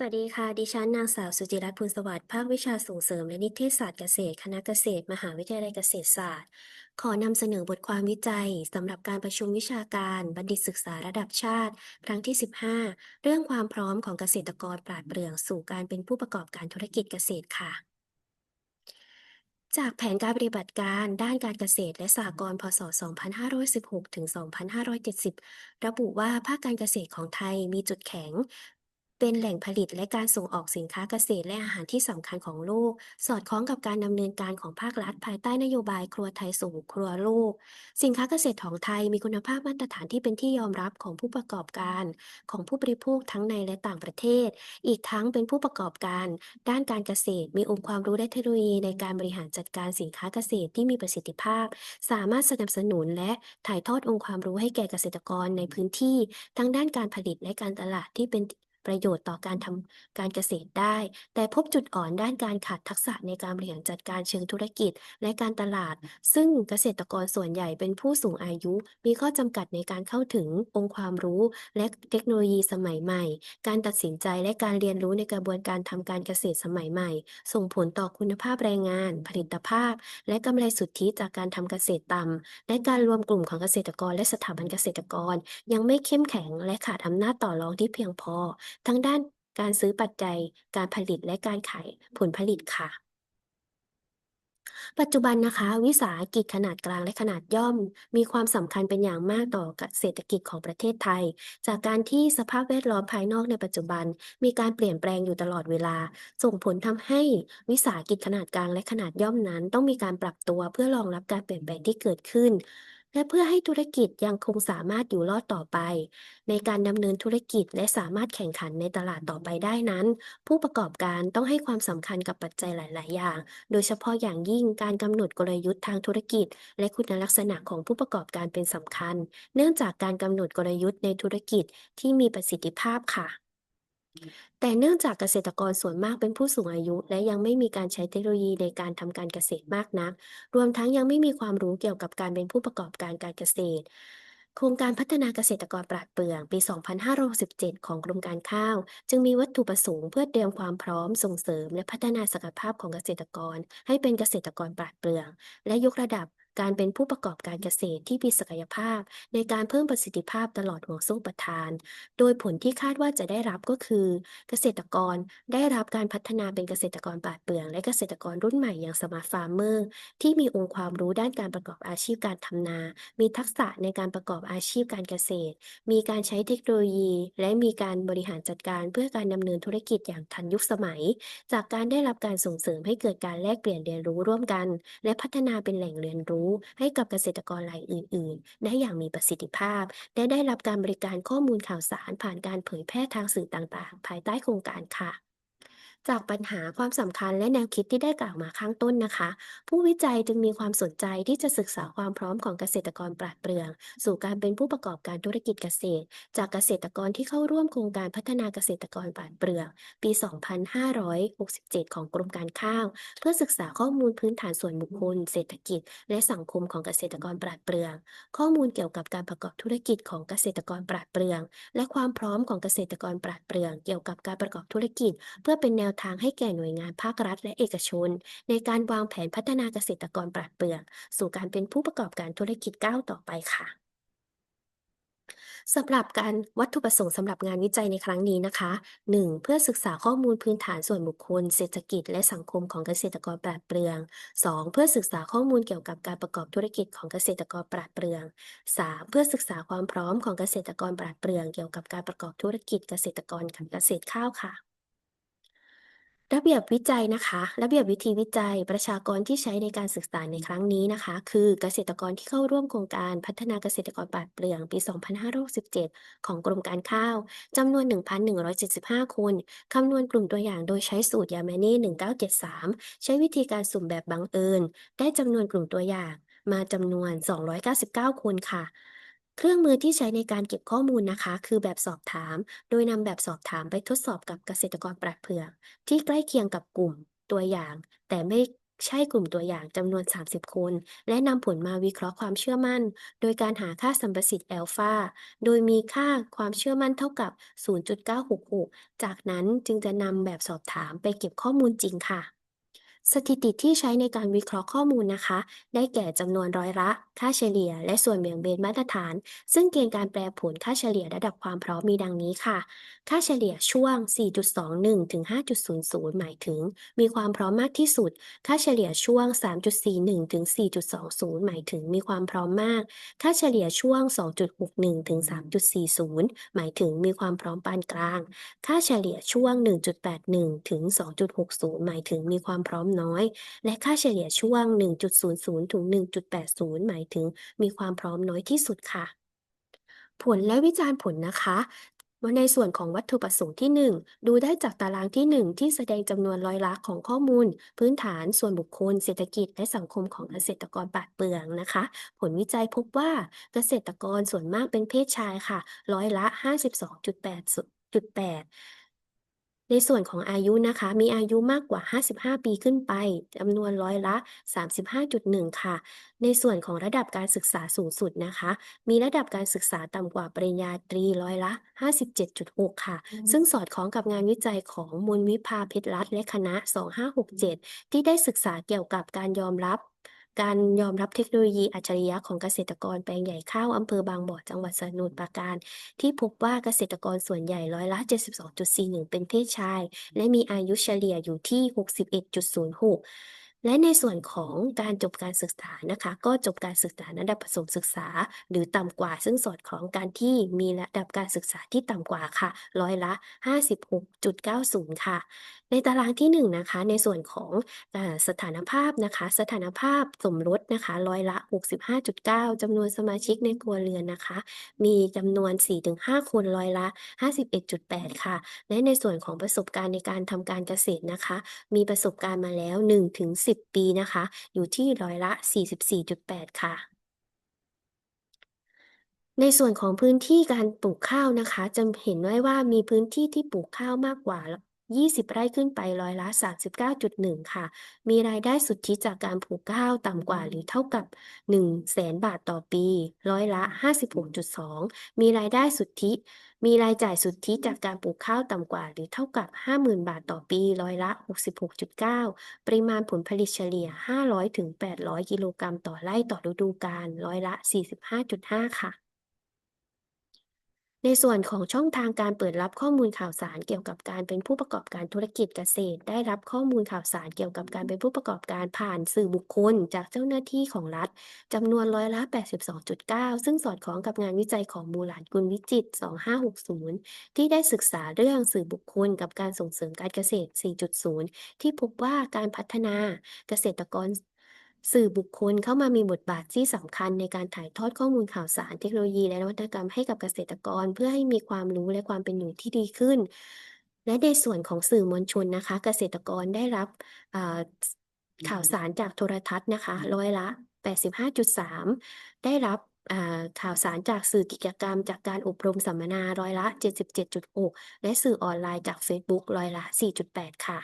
สวัสดีค่ะ ดิฉันนางสาวสุจิรัตน์พูลสวัสดิ์ภาควิชาส่งเสริมและนิเทศศาสตร์เกษตร คณะเกษตร มหาวิทยาลัยเกษตรศาสตร์ ขอนำเสนอบทความวิจัยสำหรับการประชุมวิชาการบัณฑิตศึกษาระดับชาติ ครั้งที่ 15 เรื่องความพร้อมของเกษตรกรปราดเปรื่องสู่การเป็นผู้ประกอบการธุรกิจเกษตรค่ะ จากแผนการปฏิบัติการด้านการเกษตรและสหกรณ์พศ 2516 ถึง 2570 ระบุว่าภาคการเกษตรของไทยมีจุดแข็ง เป็นแหล่งผลิตและการส่งออกสินค้าเกษตรและอาหารที่สำคัญของโลก สอดคล้องกับการดำเนินการของภาครัฐ ภายใต้นโยบายครัวไทยสู่ครัวโลก สินค้าเกษตรของไทยมีคุณภาพมาตรฐานที่เป็นที่ยอมรับของผู้ประกอบการ ของผู้บริโภคทั้งในและต่างประเทศ อีกทั้งเป็นผู้ประกอบการ ด้านการเกษตร มีองค์ความรู้และเทคโนโลยีในการบริหารจัดการสินค้าเกษตรที่มีประสิทธิภาพ สามารถสนับสนุนและถ่ายทอดองค์ความรู้ให้แก่เกษตรกรในพื้นที่ ทั้งด้านการผลิตและการตลาดที่เป็น ประโยชน์ต่อการทำการเกษตรได้ แต่พบจุดอ่อนด้านการขาดทักษะในการบริหารจัดการเชิงธุรกิจและการตลาด ซึ่งเกษตรกรส่วนใหญ่เป็นผู้สูงอายุ มีข้อจำกัดในการเข้าถึงองค์ความรู้ และเทคโนโลยีสมัยใหม่ การตัดสินใจและการเรียนรู้ในกระบวนการทำการเกษตรสมัยใหม่ ส่งผลต่อคุณภาพแรงงาน ผลิตภาพ และกำไรสุทธิจากการทำเกษตรต่ำและการรวมกลุ่มของเกษตรกรและสถาบันเกษตรกร ยังไม่เข้มแข็งและขาดอำนาจต่อรองที่เพียงพอทั้งด้านการซื้อปัจจัย การผลิตและการขายผลผลิตค่ะ ปัจจุบันนะคะ วิสาหกิจขนาดกลางและขนาดย่อม มีความสำคัญเป็นอย่างมากต่อเศรษฐกิจของประเทศไทย จากการที่สภาพแวดล้อมภายนอกในปัจจุบัน มีการเปลี่ยนแปลงอยู่ตลอดเวลา ส่งผลทำให้วิสาหกิจขนาดกลางและขนาดย่อมนั้น ต้องมีการปรับตัวเพื่อรองรับการเปลี่ยนแปลงที่เกิดขึ้น และเพื่อให้ธุรกิจยังคงสามารถอยู่รอดต่อไป ในการดำเนินธุรกิจและสามารถแข่งขันในตลาดต่อไปได้นั้น ผู้ประกอบการต้องให้ความสำคัญกับปัจจัยหลาย ๆ อย่าง โดยเฉพาะอย่างยิ่งการกำหนดกลยุทธ์ทางธุรกิจ และคุณลักษณะของผู้ประกอบการเป็นสำคัญ เนื่องจากการกำหนดกลยุทธ์ในธุรกิจที่มีประสิทธิภาพค่ะ แต่เนื่องจากเกษตรกรส่วนมากเป็นผู้สูงอายุ และยังไม่มีการใช้เทคโนโลยีในการทำการเกษตรมากนัก รวมทั้งยังไม่มีความรู้เกี่ยวกับการเป็นผู้ประกอบการการเกษตร โครงการพัฒนาเกษตรกรปราดเปรื่องปี 2567 ของกรมการข้าว จึงมีวัตถุประสงค์เพื่อเตรียมความพร้อมส่งเสริม และพัฒนาศักยภาพของเกษตรกร ให้เป็นเกษตรกรปราดเปรื่อง และยกระดับ การเป็นผู้ประกอบการเกษตรที่มีศักยภาพ ในการเพิ่มประสิทธิภาพตลอดห่วงโซ่ประทาน โดยผลที่คาดว่าจะได้รับก็คือ เกษตรกรได้รับการพัฒนาเป็นเกษตรกรปราดเปรื่อง และเกษตรกรรุ่นใหม่อย่างสมาร์ทฟาร์มเมอร์ที่มีองค์ความรู้ด้านการประกอบอาชีพการทำนา มีทักษะในการประกอบอาชีพการเกษตร มีการใช้เทคโนโลยี และมีการบริหารจัดการเพื่อการดำเนินธุรกิจอย่างทันยุคสมัย จากการได้รับการส่งเสริมให้เกิดการแลกเปลี่ยนเรียนรู้ร่วมกัน และพัฒนาเป็นแหล่งเรียนรู้ให้กับเกษตรกรรายอื่น ๆ ได้อย่างมีประสิทธิภาพ และได้รับการบริการข้อมูลข่าวสารผ่านการเผยแพร่ทางสื่อต่าง ๆ ภายใต้โครงการค่ะ จากปัญหาความสำคัญและแนวคิดที่ได้กล่าวมาข้างต้นนะคะ ผู้วิจัยจึงมีความสนใจที่จะศึกษาความพร้อมของเกษตรกรปราดเปรื่อง สู่การเป็นผู้ประกอบการธุรกิจเกษตร จากเกษตรกรที่เข้าร่วมโครงการพัฒนาเกษตรกรปราดเปรื่อง ปี 2567 ของกรมการข้าว เพื่อศึกษาข้อมูลพื้นฐานส่วนบุคคล เศรษฐกิจ และสังคมของเกษตรกรปราดเปรื่อง ข้อมูลเกี่ยวกับการประกอบธุรกิจของเกษตรกรปราดเปรื่อง และความพร้อมของเกษตรกรปราดเปรื่อง เกี่ยวกับการประกอบธุรกิจ เพื่อเป็นแนวทางให้แก่หน่วยงานภาครัฐและเอกชน ในการวางแผนพัฒนาเกษตรกรปราดเปรื่องสู่การเป็นผู้ประกอบการธุรกิจก้าวต่อไปค่ะสำหรับการวัตถุประสงค์สำหรับงานวิจัยในครั้งนี้นะคะ 1. เพื่อศึกษาข้อมูลพื้นฐานส่วนบุคคล เศรษฐกิจ และสังคมของเกษตรกรปราดเปรือง 2. เพื่อศึกษาข้อมูลเกี่ยวกับการประกอบธุรกิจของเกษตรกรปราดเปรือง 3. เพื่อศึกษาความพร้อมของเกษตรกรปราดเปรือง เกี่ยวกับการประกอบธุรกิจเกษตรกรเกษตรข้าวค่ะ ระเบียบวิจัยนะคะ ระเบียบวิธีวิจัย ประชากรที่ใช้ในการศึกษาในครั้งนี้นะคะ คือเกษตรกรที่เข้าร่วมโครงการพัฒนาเกษตรกรปราดเปรื่องปี 2567 ของกรมการข้าวจำนวน 1,175 คนคำนวณกลุ่มตัวอย่างโดยใช้สูตรยามานี่1973 ใช้วิธีการสุ่มแบบบังเอิญ ได้จำนวนกลุ่มตัวอย่างมาจำนวน 299 คนค่ะ เครื่องมือที่ใช้ในการเก็บข้อมูลนะคะ คือแบบสอบถาม โดยนำแบบสอบถามไปทดสอบกับเกษตรกรปราดเปรื่องที่ใกล้เคียงกับกลุ่มตัวอย่าง แต่ไม่ใช่กลุ่มตัวอย่างจำนวน 30 คน และนำผลมาวิเคราะห์ความเชื่อมั่น โดยการหาค่าสัมประสิทธิ์แอลฟาโดยมีค่าความเชื่อมั่นเท่ากับ 0.966 จากนั้นจึงจะนำแบบสอบถามไปเก็บข้อมูลจริงค่ะ สถิติที่ใช้ในการวิเคราะห์ข้อมูลนะคะ ได้แก่จำนวนร้อยละ ค่าเฉลี่ย และส่วนเบี่ยงเบนมาตรฐาน ซึ่งเกณฑ์การแปรผลค่าเฉลี่ยระดับความพร้อมมีดังนี้ค่ะ ค่าเฉลี่ยช่วง 4.21 ถึง 5.00 หมายถึง มีความพร้อมมากที่สุด ค่าเฉลี่ยช่วง 3.41 ถึง 4.20 หมายถึงมีความพร้อมมาก ค่าเฉลี่ยช่วง 2.61 ถึง 3.40 หมายถึงมีความพร้อมปานกลาง ค่าเฉลี่ยช่วง 1.81 ถึง 2.60 หมายถึงมีความพร้อมน้อย และค่าเฉลี่ยช่วง 1.00 ถึง 1.80 หมายถึงมีความพร้อมน้อยที่สุดค่ะ ผลและวิจารณ์ผลนะคะว่าในส่วนของวัตถุประสงค์ที่ 1 ดูได้จากตารางที่ 1 ที่แสดงจำนวนร้อยละของข้อมูล พื้นฐานส่วนบุคคล เศรษฐกิจ และสังคมของเกษตรกรปาดเปลืองนะคะ ผลวิจัยพบว่าเกษตรกรส่วนมากเป็นเพศชายค่ะ ร้อยละ 52.8 ในส่วนของอายุนะคะ มีอายุมากกว่า 55 ปีขึ้นไปจำนวนร้อยละ 35.1 ค่ะ ในส่วนของระดับการศึกษาสูงสุดนะคะ มีระดับการศึกษาต่ำกว่าปริญญาตรีร้อยละ 57.6 ค่ะ ซึ่งสอดคล้องกับงานวิจัยของมนวิภาเพชรรัตน์และคณะ 2567 ที่ได้ศึกษาเกี่ยวกับการยอมรับ การยอมรับเทคโนโลยีอัจฉริยะของเกษตรกรแปลงใหญ่ข้าวอำเภอบางบ่อจังหวัดสมุทรปราการ ที่พบว่าเกษตรกรส่วนใหญ่ร้อยละ 72.41 เป็นเพศชาย และมีอายุเฉลี่ยอยู่ที่ 61.06และในส่วนของการจบการศึกษานะคะ ก็จบการศึกษาระดับประถมศึกษา หรือต่ำกว่า ซึ่งสอดคล้องการที่มีระดับการศึกษาที่ต่ำกว่าค่ะ ร้อยละ 56.90 ค่ะ ในตารางที่1นะคะในส่วนของอสถานภาพนะคะ สถานภาพสมรสนะคะร้อยละ 65.9จำนวนสมาชิกในครัวเรือนนะคะ มีจำนวน 4-5 คนร้อยละ 51.8 ค่ะ และในส่วนของประสบการณ์ในการทำการเกษตรนะคะ มีประสบการณ์มาแล้ว 1-10 ปีนะคะ อยู่ที่ร้อยละ 44.8 ค่ะในส่วนของพื้นที่การปลูกข้าวนะคะ จะเห็นได้ว่ามีพื้นที่ที่ปลูกข้าวมากกว่า 20 ไร่ขึ้นไปร้อยละ 39.1 ค่ะ มีรายได้สุทธิจากการปลูกข้าวต่ำกว่าหรือเท่ากับ 100,000บาทต่อปี ร้อยละ 56.2 มีรายได้สุทธิ มีรายจ่ายสุทธิจากการปลูกข้าวต่ำกว่าหรือเท่ากับ 50,000 บาทต่อปี ร้อยละ 66.9 ปริมาณผลผลิตเฉลี่ย 500-800 กิโลกรัมต่อไร่ต่อฤดูกาล ร้อยละ 45.5 ค่ะ ในส่วนของช่องทางการเปิดรับข้อมูลข่าวสารเกี่ยวกับการเป็นผู้ประกอบการธุรกิจเกษตร ได้รับข้อมูลข่าวสารเกี่ยวกับการเป็นผู้ประกอบการผ่านสื่อบุคคล จากเจ้าหน้าที่ของรัฐจำนวนร้อยละ 82.9 ซึ่งสอดคล้องกับงานวิจัยของมูหลานกุลวิจิต 2560 ที่ได้ศึกษาเรื่องสื่อบุคคล กับการส่งเสริมการเกษตร 4.0 ที่พบว่าการพัฒนาเกษตรกร สื่อบุคคลเข้ามามีบทบาทที่สำคัญในการถ่ายทอดข้อมูลข่าวสารเทคโนโลยีและนวัตกรรมให้กับเกษตรกร เพื่อให้มีความรู้และความเป็นอยู่ที่ดีขึ้น และในส่วนของสื่อมวลชนนะคะ เกษตรกรได้รับข่าวสารจากโทรทัศน์นะคะร้อยละ 85.3 ได้รับข่าวสารจากสื่อกิจกรรม จากการอบรมสัมมนาร้อยละ 77.6 และสื่อออนไลน์จากเฟซบุ๊กร้อยละ 4.8 ค่ะ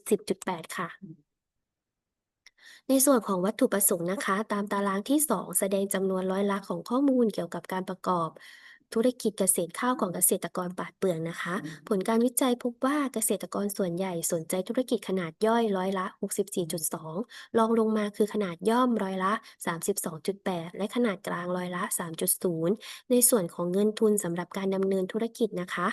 40.8 ค่ะ ในส่วนของวัตถุประสงค์นะคะ ตามตารางที่ 2 แสดงจำนวนร้อยละของข้อมูลเกี่ยวกับการประกอบ ธุรกิจเกษตรข้าวของเกษตรกรปาดเปลืองนะคะ ผลการวิจัยพบว่าเกษตรกรส่วนใหญ่สนใจธุรกิจขนาดย่อยร้อยละ 64.2 รองลงมาคือขนาดย่อมร้อยละ 32.8 และขนาดกลางร้อยละ 3.0 ในส่วนของเงินทุนสำหรับการดำเนินธุรกิจนะคะ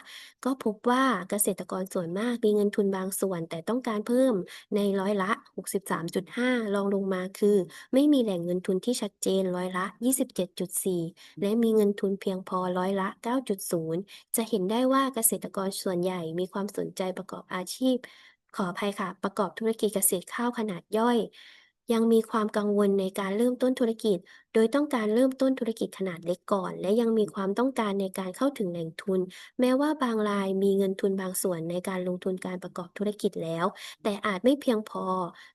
ก็พบว่าเกษตรกรส่วนมากมีเงินทุนบางส่วน แต่ต้องการเพิ่มในร้อยละ 63.5 รองลงมาคือ ไม่มีแหล่งเงินทุนที่ชัดเจนร้อยละ 27.4 และมีเงินทุนเพียงพอร้อยละ 9.0 จะเห็นได้ว่าเกษตรกรส่วนใหญ่มีความสนใจประกอบอาชีพ ขออภัยค่ะ ประกอบธุรกิจเกษตรข้าวขนาดย่อย ยังมีความกังวลในการเริ่มต้นธุรกิจ โดยต้องการเริ่มต้นธุรกิจขนาดเล็กก่อน และยังมีความต้องการในการเข้าถึงแหล่งทุน แม้ว่าบางรายมีเงินทุนบางส่วนในการลงทุนการประกอบธุรกิจแล้ว แต่อาจไม่เพียงพอ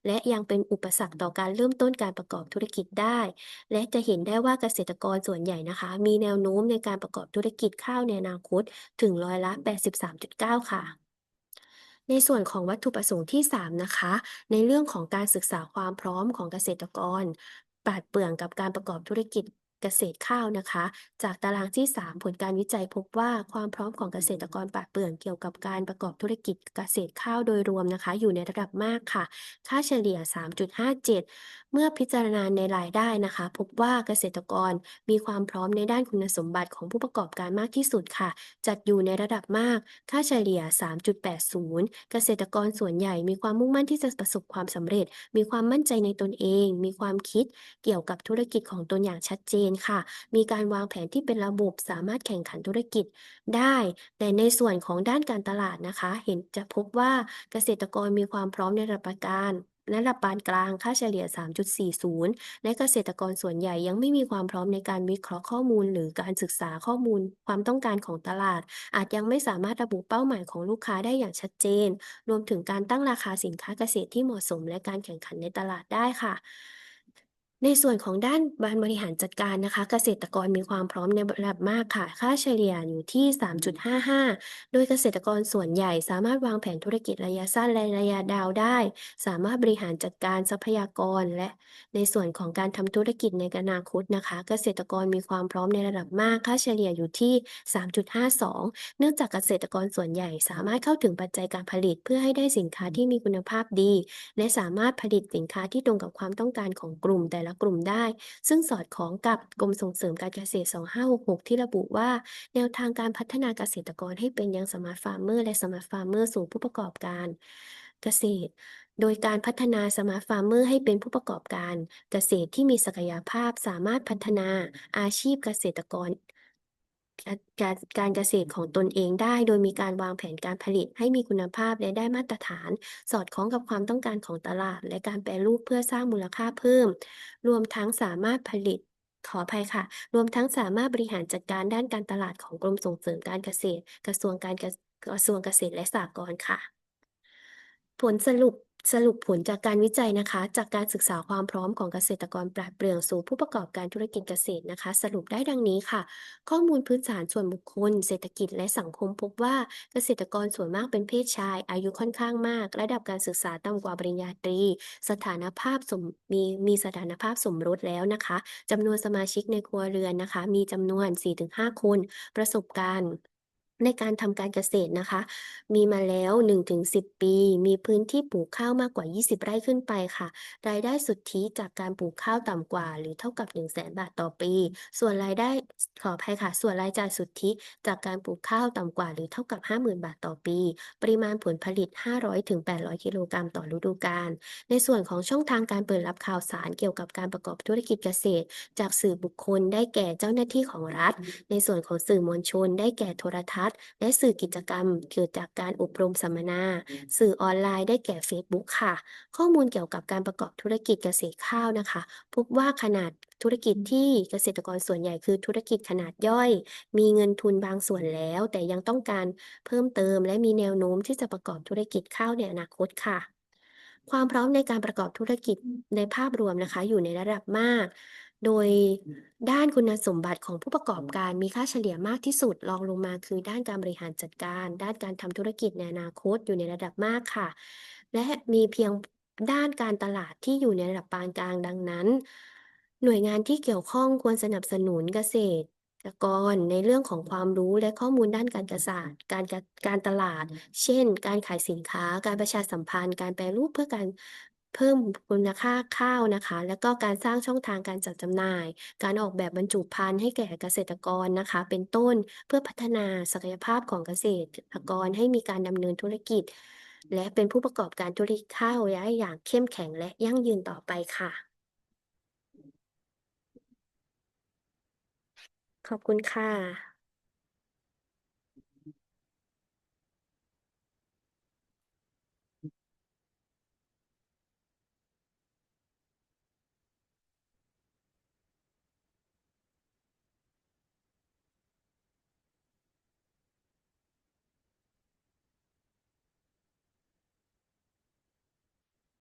และยังเป็นอุปสรรคต่อการเริ่มต้นการประกอบธุรกิจได้ และจะเห็นได้ว่าเกษตรกรส่วนใหญ่นะคะ มีแนวโน้มในการประกอบธุรกิจข้าวในอนาคต ถึงร้อยละ 83.9 ค่ะ ในส่วนของวัตถุประสงค์ที่ 3 นะคะ ในเรื่องของการศึกษาความพร้อมของเกษตรกร ปราดเปรื่องกับการประกอบธุรกิจ เกษตรข้าวนะคะ จากตารางที่ 3 ผลการวิจัยพบว่าความพร้อมของเกษตรกรปราดเปื่องเกี่ยวกับการประกอบธุรกิจเกษตรข้าวโดยรวมนะคะ อยู่ในระดับมากค่ะ ค่าเฉลี่ย 3.57 เมื่อพิจารณาในรายได้นะคะ พบว่าเกษตรกรมีความพร้อมในด้านคุณสมบัติของผู้ประกอบการมากที่สุดค่ะ จัดอยู่ในระดับมาก ค่าเฉลี่ย 3.80 เกษตรกรส่วนใหญ่มีความมุ่งมั่นที่จะประสบความสำเร็จ มีความมั่นใจในตนเอง มีความคิดเกี่ยวกับธุรกิจของตนอย่างชัดเจนค่ะ มีการวางแผนที่เป็นระบบสามารถแข่งขันธุรกิจได้ แต่ในส่วนของด้านการตลาดนะคะ เห็นจะพบว่าเกษตรกรมีความพร้อมในระดับการระดับปานกลางค่าเฉลี่ย 3.40 และเกษตรกรส่วนใหญ่ยังไม่มีความพร้อมในการวิเคราะห์ข้อมูล หรือการศึกษาข้อมูล ความต้องการของตลาด อาจยังไม่สามารถระบุเป้าหมายของลูกค้าได้อย่างชัดเจน รวมถึงการตั้งราคาสินค้าเกษตรที่เหมาะสม และการแข่งขันในตลาดได้ค่ะ ในส่วนของด้านการบริหารจัดการนะคะ เกษตรกรมีความพร้อมในระดับมากค่ะ ค่าเฉลี่ยอยู่ที่ 3.55 โดยเกษตรกรส่วนใหญ่สามารถวางแผนธุรกิจระยะสั้นและระยะยาวได้ สามารถบริหารจัดการทรัพยากร และในส่วนของการทำธุรกิจในอนาคตนะคะ เกษตรกรมีความพร้อมในระดับมาก ค่าเฉลี่ยอยู่ที่ 3.52 เนื่องจากเกษตรกรส่วนใหญ่ สามารถเข้าถึงปัจจัยการผลิต เพื่อให้ได้สินค้าที่มีคุณภาพดี และสามารถผลิตสินค้าที่ตรงกับความต้องการของกลุ่มแต่ละกลุ่มได้ ซึ่งสอดคล้องกับกรมส่งเสริมการเกษตร 2566 ที่ระบุว่า แนวทางการพัฒนาเกษตรกรให้เป็นยังสมาร์ทฟาร์มเมอร์และสมาร์ทฟาร์มเมอร์สู่ผู้ประกอบการเกษตร โดยการพัฒนาสมาร์ทฟาร์มเมอร์ให้เป็นผู้ประกอบการเกษตรที่มีศักยภาพสามารถพัฒนาอาชีพเกษตรกร การการการเกษตรของตนเองได้ โดยมีการวางแผนการผลิตให้มีคุณภาพและได้มาตรฐาน สอดคล้องกับความต้องการของตลาด และการแปรรูปเพื่อสร้างมูลค่าเพิ่ม รวมทั้งสามารถผลิตขออภัยค่ะ รวมทั้งสามารถบริหารจัดการด้านการตลาดของกรมส่งเสริมการเกษตร กระทรวงการกระทรวงเกษตรและสหกรณ์ค่ะ ผลสรุป สรุปผลจากการวิจัยนะคะ จากการศึกษาความพร้อมของเกษตรกรปราดเปรื่องสู่ผู้ประกอบการธุรกิจเกษตรนะคะ สรุปได้ดังนี้ค่ะ ข้อมูลพื้นฐานส่วนบุคคล เศรษฐกิจและสังคมพบว่าเกษตรกรส่วนมากเป็นเพศชาย อายุค่อนข้างมาก ระดับการศึกษาต่ำกว่าปริญญาตรี สถานภาพสมมีมีสถานภาพสมรสแล้วนะคะจำนวนสมาชิกในครัวเรือนนะคะ มีจำนวน 4-5 คน ประสบการณ์ ในการทำการเกษตรนะคะ มีมาแล้ว 1-10 ปี มีพื้นที่ปลูกข้าวมากกว่า 20 ไร่ขึ้นไปค่ะ รายได้สุทธิจากการปลูกข้าวต่ำกว่า หรือเท่ากับ 100,000บาทต่อปี ส่วนรายได้ขออภัยค่ะ ส่วนรายจ่ายสุทธิจากการปลูกข้าวต่ำกว่า หรือเท่ากับ 50,000 บาทต่อปี ปริมาณผลผลิต 500-800 กิโลกรัมต่อฤดูกาลในส่วนของช่องทางการเปิดรับข่าวสารเกี่ยวกับการประกอบธุรกิจเกษตร จากสื่อบุคคลได้แก่เจ้าหน้าที่ของรัฐ ในส่วนของสื่อมวลชน ได้แก่โทรทัศน์และสื่อกิจกรรมเกิดจากการอบรมสัมมนา สื่อออนไลน์ได้แก่เฟซบุ๊กค่ะ ข้อมูลเกี่ยวกับการประกอบธุรกิจเกษตรข้าวนะคะ พบว่าขนาดธุรกิจที่เกษตรกรส่วนใหญ่คือธุรกิจขนาดย่อย มีเงินทุนบางส่วนแล้ว แต่ยังต้องการเพิ่มเติม และมีแนวโน้มที่จะประกอบธุรกิจข้าวในอนาคตค่ะ ความพร้อมในการประกอบธุรกิจในภาพรวมนะคะ อยู่ในระดับมาก โดยด้านคุณสมบัติของผู้ประกอบการมีค่าเฉลี่ยมากที่สุดรองลงมาคือด้านการบริหารจัดการ ด้านการทำธุรกิจในอนาคตอยู่ในระดับมากค่ะ และมีเพียงด้านการตลาดที่อยู่ในระดับปานกลางดังนั้น หน่วยงานที่เกี่ยวข้องควรสนับสนุนเกษตรกรในเรื่องของความรู้และข้อมูลด้านการเกษตรการการตลาด เช่น การขายสินค้า การประชาสัมพันธ์ การแปรรูปเพื่อการ เพิ่มคุณค่าข้าวนะคะ แล้วก็การสร้างช่องทางการจัดจำหน่าย การออกแบบบรรจุภัณฑ์ให้แก่เกษตรกรนะคะ เป็นต้นเพื่อพัฒนาศักยภาพของเกษตรกรให้มีการดำเนินธุรกิจ และเป็นผู้ประกอบการธุรกิจข้าวได้อย่างเข้มแข็งและยั่งยืนต่อไปค่ะ ขอบคุณค่ะ